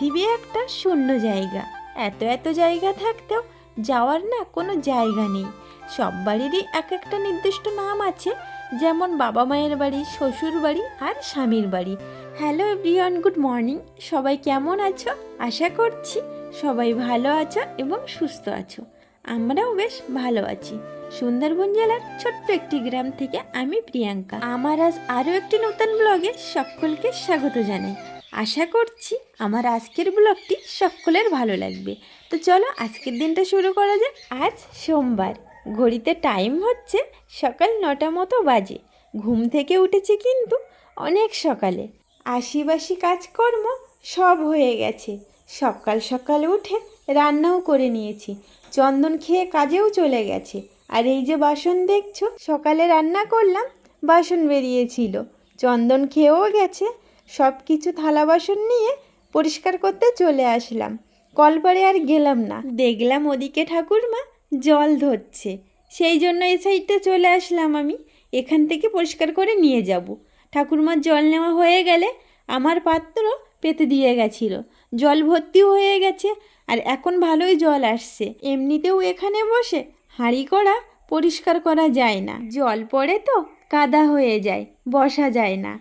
পৃথিবী একটা শূন্য জায়গা। এত এত জায়গা থাকতেও যাওয়ার না কোনো জায়গা নেই। সব বাড়িরই এক একটা নির্দিষ্ট নাম আছে, যেমন বাবা মায়ের বাড়ি, শ্বশুর বাড়ি আর স্বামীর বাড়ি। Hello everyone, good morning. সবাই কেমন আছো? আশা করছি সবাই ভালো আছো এবং সুস্থ আছো। আমরাও বেশ ভালো আছি। সুন্দরবন জেলার ছোট্ট একটি গ্রাম থেকে আমি প্রিয়াঙ্কা। আমার আজ আরও একটি নতুন ব্লগে সকলকে স্বাগত জানাই। আশা করছি আমার আজকের ব্লগটি সকলের ভালো লাগবে। তো চলো আজকের দিনটা শুরু করা যাক। আজ সোমবার। ঘড়িতে টাইম হচ্ছে সকাল নটা মতো বাজে। ঘুম থেকে উঠেছি কিন্তু অনেক সকালে। আশিবাসি কাজকর্ম সব হয়ে গেছে। সকাল সকাল উঠে রান্নাও করে নিয়েছি। চন্দন খেয়ে কাজেও চলে গেছে। আর এই যে বাসন দেখছ, সকালে রান্না করলাম, বাসন বেরিয়েছিল। চন্দন খেয়েও গেছে সব কিছু থালা বাসন নিয়ে পরিষ্কার করতে চলে আসলাম। কলপারে আর গেলাম না। দেখলাম ওদিকে ঠাকুরমা জল ধরছে। সেই জন্য এই সাইডে চলে আসলাম আমি। এখান থেকে পরিষ্কার করে নিয়ে যাব। ঠাকুরমার জল নেওয়া হয়ে গেলে আমার পাত্র পেতে দিয়ে গেছিল। জল ভর্তিও হয়ে গেছে আর এখন ভালোই জল আসছে। এমনিতেও এখানে বসে হাঁড়ি করা পরিষ্কার করা যায় না। জল পড়ে তো কাদা হয়ে যায়, বসা যায় না।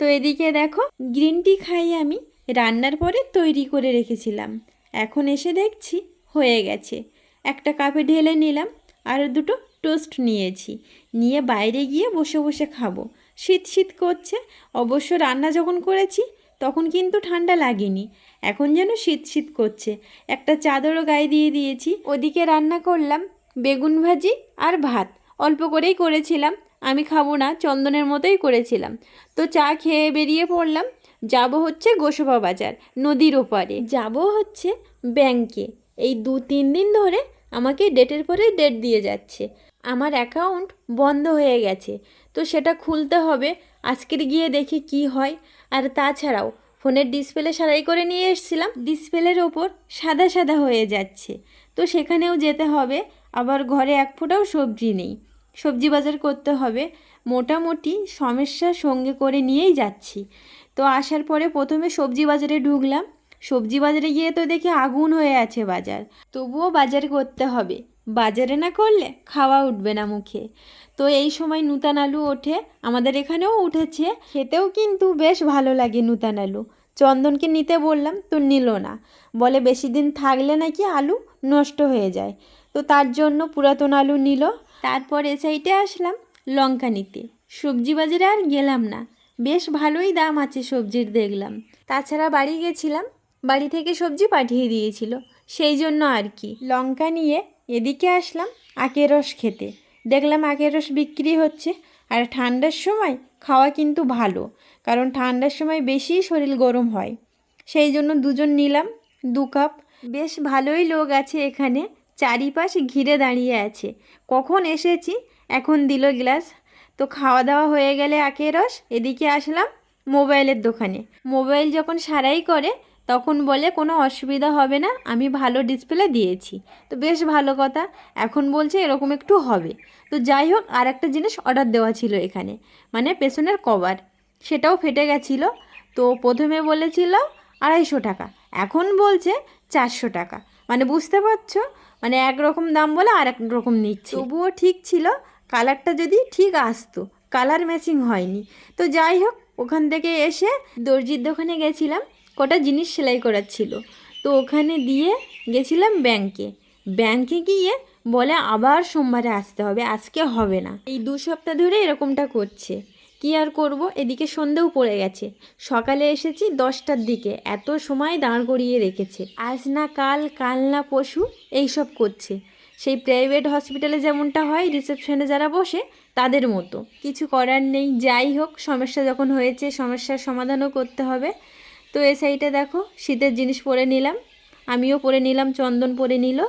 তো এদিকে দেখো গ্রিন টি খাই আমি রান্নার পরে তৈরি করে রেখেছিলাম। এখন এসে দেখছি হয়ে গেছে। একটা কাপে ঢেলে নিলাম আর দুটো টোস্ট নিয়েছি। নিয়ে বাইরে গিয়ে বসে বসে খাব। শীত শীত করছে, অবশ্য রান্না যখন করেছি, তখন কিন্তু ঠান্ডা লাগেনি। এখন যেন শীত শীত করছে। একটা চাদরও গায়ে দিয়ে দিয়েছি। ওদিকে রান্না করলাম বেগুন ভাজি আর ভাত। অল্প করেই করেছিলাম আমি খাব না, চন্দনের মতোই করেছিলাম। তো চা খেয়ে বেরিয়ে পড়লাম। যাব হচ্ছে গোসবা বাজার, নদীর ওপারে। যাব হচ্ছে ব্যাংকে। এই দু তিন দিন ধরে আমাকে ডেটের পরে ডেট দিয়ে যাচ্ছে। আমার অ্যাকাউন্ট বন্ধ হয়ে গেছে। তো সেটা খুলতে হবে, আজকের গিয়ে দেখি কি হয়। আর তাছাড়াও, ফোনের ডিসপ্লে সারাই করে নিয়ে এসেছিলাম। ডিসপ্লের ওপর সাদা সাদা হয়ে যাচ্ছে। তো সেখানেও যেতে হবে, আবার ঘরে এক ফোঁটাও সবজি নেই। সবজি বাজার করতে হবে। মোটামুটি সমস্যার সঙ্গে করে নিয়েই যাচ্ছি। তো আসার পরে প্রথমে সবজি বাজারে ঢুকলাম। সবজি বাজারে গিয়ে তো দেখি আগুন হয়ে আছে বাজার। তবুও বাজার করতে হবে। বাজারে না করলে খাওয়া উঠবে না মুখে। তো এই সময় নূতন আলু ওঠে। আমাদের এখানেও উঠেছে। খেতেও কিন্তু বেশ ভালো লাগে নূতন আলু। চন্দনকে নিতে বললাম, তো নিল না। বলে বেশি দিন থাকলে নাকি আলু নষ্ট হয়ে যায়। তো তার জন্য পুরাতন আলু নিল। তারপর এ সাইডে আসলাম লঙ্কা নিতে। সবজি বাজারে আর গেলাম না। বেশ ভালোই দাম আছে সবজির দেখলাম। তাছাড়া বাড়ি গেছিলাম, বাড়ি থেকে সবজি পাঠিয়ে দিয়েছিল। সেই জন্য আর কি। লঙ্কা নিয়ে এদিকে আসলাম আখের রস খেতে। দেখলাম আখের রস বিক্রি হচ্ছে আর ঠান্ডার সময় খাওয়া কিন্তু ভালো, কারণ ঠান্ডার সময় বেশি শরীর গরম হয়। সেই জন্য দুজন নিলাম, দু কাপ। বেশ ভালোই লোক আছে এখানে। চারিপাশ ঘিরে দাঁড়িয়ে আছে। কখন এসেছি? এখন দিল গ্লাস। তো খাওয়া দাওয়া হয়ে গেলে আখের রস? এদিকে আসলাম মোবাইলের দোকানে। মোবাইল যখন সারাই করে, তখন বলে কোনো অসুবিধা হবে না, আমি ভালো ডিসপ্লে দিয়েছি। তো বেশ ভালো কথা, এখন বলছে এরকম একটু হবে। তো যাই হোক আর একটা জিনিস অর্ডার দেওয়া ছিল এখানে মানে পেছনের কভার সেটাও ফেটে গেছিল। তো প্রথমে বলেছিল আড়াইশো টাকা, এখন বলছে চারশো টাকা। মানে বুঝতে পারছ? মানে একরকম দাম বলে আর এক রকম নিচ্ছে। তবুও ঠিক ছিল, কালারটা যদি ঠিক আসতো, কালার ম্যাচিং হয়নি। তো যাই হোক, ওখান থেকে এসে দর্জির দোকানে গেছিলাম, কটা জিনিস সেলাই করার ছিল। তো ওখানে দিয়ে গেছিলাম ব্যাংকে। ব্যাংকে গিয়ে বলে আবার সোমবারে আসতে হবে, আজকে হবে না। এই দু সপ্তাহ ধরে এরকমটা করছে। কি আর করব? এদিকে সন্ধেও পড়ে গেছে। সকালে এসেছি দশটার দিকে। এত সময় দাঁড় করিয়ে রেখেছে। আজ না কাল কাল না পশু এইসব করছে। সেই প্রাইভেট হসপিটালে যেমনটা হয় রিসেপশনে যারা বসে, তাদের মতো। কিছু করার নেই, যাই হোক, সমস্যা যখন হয়েছে, সমস্যার সমাধানও করতে হবে। তো এ সাইডে দেখো, শীতের জিনিস পরে নিলাম। আমিও পরে নিলাম, চন্দন পরে নিল।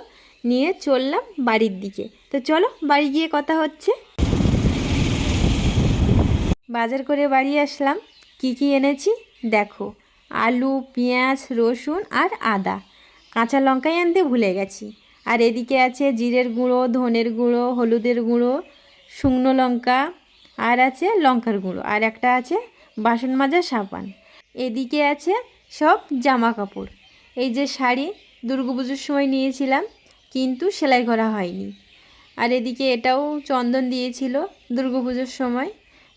নিয়ে চললাম বাড়ির দিকে। তো চলো, বাড়ি গিয়ে কথা হচ্ছে। বাজার করে বাড়ি আসলাম। কি কি এনেছি? দেখো, আলু, পেঁয়াজ, রসুন আর আদা। কাঁচা লঙ্কাই আনতে ভুলে গেছি। আর এদিকে আছে জিরের গুঁড়ো, ধনের গুঁড়ো, হলুদের গুঁড়ো, শুকনো লঙ্কা আর আছে লঙ্কার গুঁড়ো। আর একটা আছে বাসন মাজার সাবান। এদিকে আছে সব জামা কাপড়। এই যে শাড়ি দুর্গাপুজোর সময় নিয়েছিলাম, কিন্তু সেলাই করা হয়নি। আর এদিকে এটাও চন্দন দিয়েছিল দুর্গাপুজোর সময়।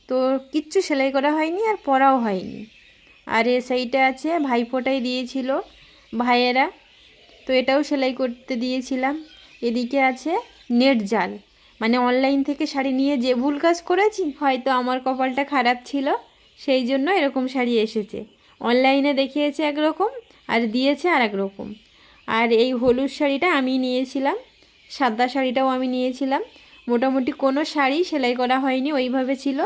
তো কিচ্ছু সেলাই করা হয়নি আর পরাও হয়নি। আর এ সাইডে আছে, ভাইফোঁটাই দিয়েছিল ভাইয়েরা। তো এটাও সেলাই করতে দিয়েছিলাম। এদিকে আছে নেট জাল। মানে অনলাইন থেকে শাড়ি নিয়ে যে ভুল কাজ করেছি, হয়তো আমার কপালটা খারাপ ছিল, সেই জন্য এরকম শাড়ি এসেছে। অনলাইনে দেখিয়েছে একরকম আর দিয়েছে আর এক রকম আর এই হলুদ শাড়িটা আমি নিয়েছিলাম, সাদা শাড়িটাও আমি নিয়েছিলাম। মোটামুটি কোনো শাড়ি সেলাই করা হয়নি, ওইভাবে ছিল।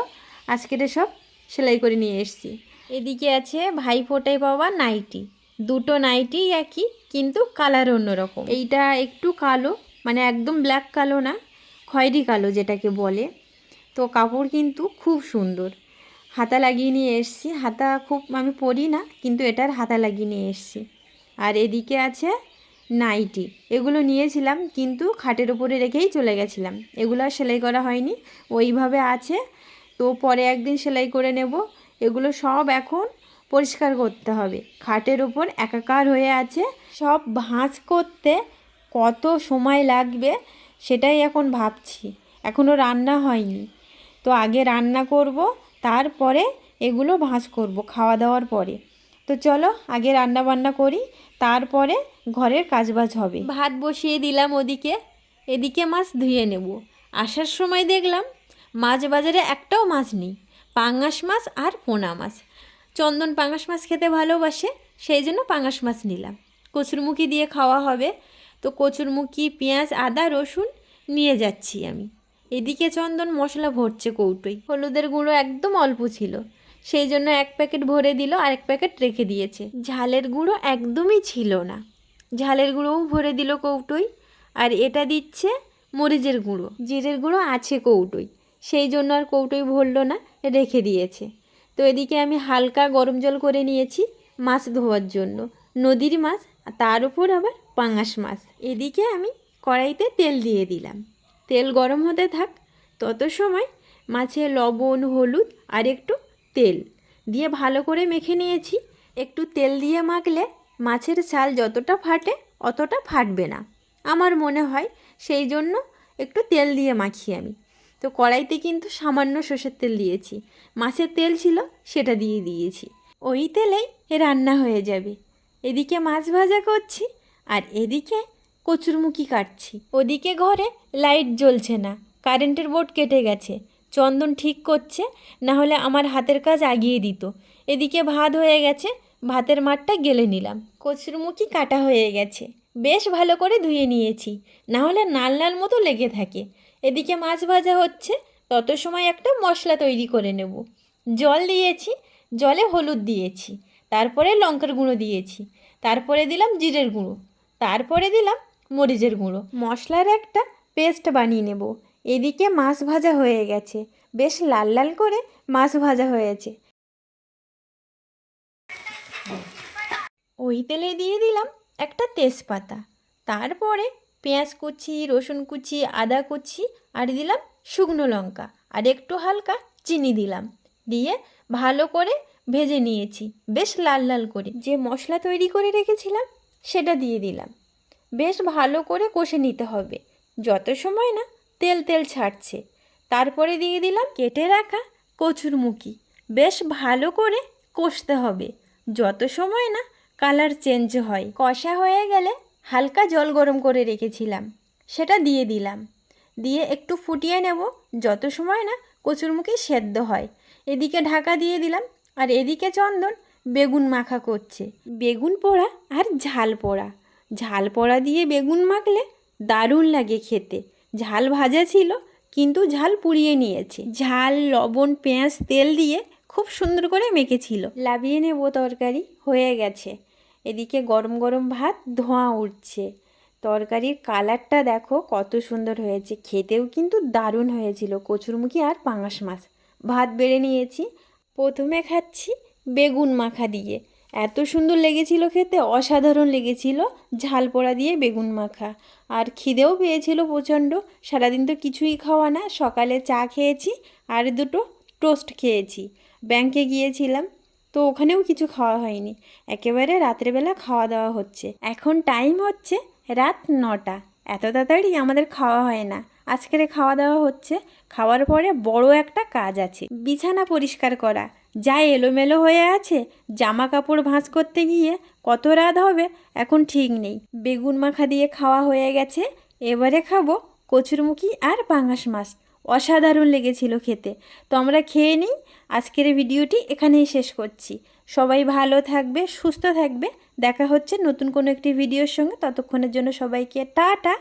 আজকের সব সেলাই করে নিয়ে এসেছি। এদিকে আছে ভাই ভাইফোঁটায় পাওয়া নাইটি। দুটো নাইটি একই, কিন্তু কালার অন্যরকম। এইটা একটু কালো মানে একদম ব্ল্যাক কালো না, খয়েরি কালো যেটাকে বলে। তো কাপড় কিন্তু খুব সুন্দর। হাতা লাগিয়ে নিয়ে এসছি। হাতা খুব আমি পরি না, কিন্তু এটার হাতা লাগিয়ে নিয়ে এসছি। আর এদিকে আছে নাইটি। এগুলো নিয়েছিলাম, কিন্তু খাটের ওপরে রেখেই চলে গেছিলাম। এগুলো আর সেলাই করা হয়নি। ওইভাবে আছে তো পরে একদিন সেলাই করে নেব। এগুলো সব এখন পরিষ্কার করতে হবে। খাটের ওপর একাকার হয়ে আছে। সব ভাঁজ করতে কত সময় লাগবে সেটাই এখন ভাবছি। এখনও রান্না হয়নি। তো আগে রান্না করব, তারপরে এগুলো ভাঁজ করব খাওয়া দাওয়ার পরে। তো চলো আগে রান্না বান্না করি, তারপরে ঘরের কাজবাজ হবে। ভাত বসিয়ে দিলাম ওদিকে। এদিকে মাছ ধুয়ে নেব। আসার সময় দেখলাম মাছ বাজারে একটাও মাছ নেই। পাঙ্গাস মাছ আর পোনা মাছ। চন্দন পাঙ্গাস মাছ খেতে ভালোবাসে, সেই জন্য পাঙ্গাস মাছ নিলাম। কচুরমুখী দিয়ে খাওয়া হবে, তো কচুরমুখী, পেঁয়াজ, আদা, রসুন নিয়ে যাচ্ছি আমি। এদিকে চন্দন মশলা ভরছে কৌটোই হলুদের গুঁড়ো একদম অল্প ছিল, সেই জন্য এক প্যাকেট ভরে দিল আর এক প্যাকেট রেখে দিয়েছে। ঝালের গুঁড়ো একদমই ছিল না। ঝালের গুঁড়োও ভরে দিল কৌটোই আর এটা দিচ্ছে মরিচের গুঁড়ো। জিরের গুঁড়ো আছে কৌটোই সেই জন্য আর কৌটোই ভরল না, রেখে দিয়েছে। তো এদিকে আমি হালকা গরম জল করে নিয়েছি মাছ ধোয়ার জন্য। নদীর মাছ, তার উপর আবার পাঙাশ মাছ। এদিকে আমি কড়াইতে তেল দিয়ে দিলাম। তেল গরম হতে থাক, তত সময় মাছে লবণ, হলুদ আর একটু তেল দিয়ে ভালো করে মেখে নিয়েছি। একটু তেল দিয়ে মাখলে মাছের ছাল যতটা ফাটে অতটা ফাটবে না। আমার মনে হয় সেই জন্য একটু তেল দিয়ে মাখি আমি। তো কড়াইতে কিন্তু সামান্য সর্ষের তেল দিয়েছি। মাছের তেল ছিল, সেটা দিয়ে দিয়েছি। ওই তেলেই রান্না হয়ে যাবে। এদিকে মাছ ভাজা করছি, আর এদিকে কচুরমুখী কাটছি। ওদিকে ঘরে লাইট জ্বলছে না, কারেন্টের বোর্ড কেটে গেছে। চন্দন ঠিক করছে, না হলে আমার হাতের কাজ আগিয়ে দিত। এদিকে ভাত হয়ে গেছে, ভাতের মাঠটা গেলে নিলাম। কচুরমুখী কাটা হয়ে গেছে। বেশ ভালো করে ধুয়ে নিয়েছি, না হলে নাল লাল মতো লেগে থাকে। এদিকে মাছ ভাজা হচ্ছে, তত সময় একটা মশলা তৈরি করে নেব। জল দিয়েছি, জলে হলুদ দিয়েছি, তারপরে লঙ্কার গুঁড়ো দিয়েছি, তারপরে দিলাম জিরের গুঁড়ো, তারপরে দিলাম মরিচের গুঁড়ো। মশলার একটা পেস্ট বানিয়ে নেব। এদিকে মাছ ভাজা হয়ে গেছে, বেশ লাল লাল করে মাছ ভাজা হয়েছে। ওই তেলে দিয়ে দিলাম একটা তেজপাতা, তারপরে পেঁয়াজ কুচি, রসুন কুচি, আদা কুচি আর দিলাম শুকনো লঙ্কা। আর একটু হালকা চিনি দিলাম। দিয়ে ভালো করে ভেজে নিয়েছি। বেশ লাল লাল করে। যে মশলা তৈরি করে রেখেছিলাম, সেটা দিয়ে দিলাম। বেশ ভালো করে কষে নিতে হবে। যত সময় না তেল তেল ছাড়ছে। তারপরে দিয়ে দিলাম কেটে রাখা কচুরমুখী বেশ ভালো করে কষতে হবে। যত সময় না কালার চেঞ্জ হয়। কষা হয়ে গেলে হালকা জল গরম করে রেখেছিলাম। সেটা দিয়ে দিলাম। দিয়ে একটু ফুটিয়ে নেব, যত সময় না কচুরমুখী সেদ্ধ হয়। এদিকে ঢাকা দিয়ে দিলাম, আর এদিকে চন্দন বেগুন মাখা করছে। বেগুন পোড়া আর ঝাল পোড়া। ঝাল পোড়া দিয়ে বেগুন মাখলে দারুণ লাগে খেতে। ঝাল ভাজা ছিল, কিন্তু ঝাল পুড়িয়ে নিয়েছে। ঝাল, লবণ, পেঁয়াজ, তেল দিয়ে খুব সুন্দর করে মেখেছিল। লাবিয়ে নেব তরকারি, হয়ে গেছে। এদিকে গরম গরম ভাত, ধোঁয়া উঠছে। তরকারির কালারটা দেখো কত সুন্দর হয়েছে। খেতেও কিন্তু দারুণ হয়েছিল। কচুরমুখী আর পাঙাশ মাছ। ভাত বেড়ে নিয়েছি। প্রথমে খাচ্ছি বেগুন মাখা দিয়ে। এত সুন্দর লেগেছিল খেতে, অসাধারণ লেগেছিল ঝাল পোড়া দিয়ে বেগুন মাখা। আর খিদেও পেয়েছিল প্রচণ্ড। সারাদিন তো কিছুই খাওয়া না। সকালে চা খেয়েছি আর দুটো টোস্ট খেয়েছি। ব্যাংকে গিয়েছিলাম। তো ওখানেও কিছু খাওয়া হয়নি। একেবারে রাত্রেবেলা খাওয়া দাওয়া হচ্ছে। এখন টাইম হচ্ছে রাত নটা। এত তাড়াতাড়ি আমাদের খাওয়া হয় না। আজকের খাওয়া দাওয়া হচ্ছে, খাওয়ার পরে বড় একটা কাজ আছে। বিছানা পরিষ্কার করা। যা এলোমেলো হয়ে আছে, জামা কাপড় ভাঁজ করতে গিয়ে কত রাত হবে, এখন ঠিক নেই। বেগুন মাখা দিয়ে খাওয়া হয়ে গেছে। এবারে খাব কচুরমুখী আর পাঙাশ মাছ। অসাধারণ লেগেছিল খেতে। তো আমরা খেয়ে নিই, আজকের ভিডিওটি এখানেই শেষ করছি। সবাই ভালো থাকবে, সুস্থ থাকবে। দেখা হচ্ছে নতুন কোনো একটি ভিডিওর সঙ্গে। ততক্ষণের জন্য সবাইকে টাটা।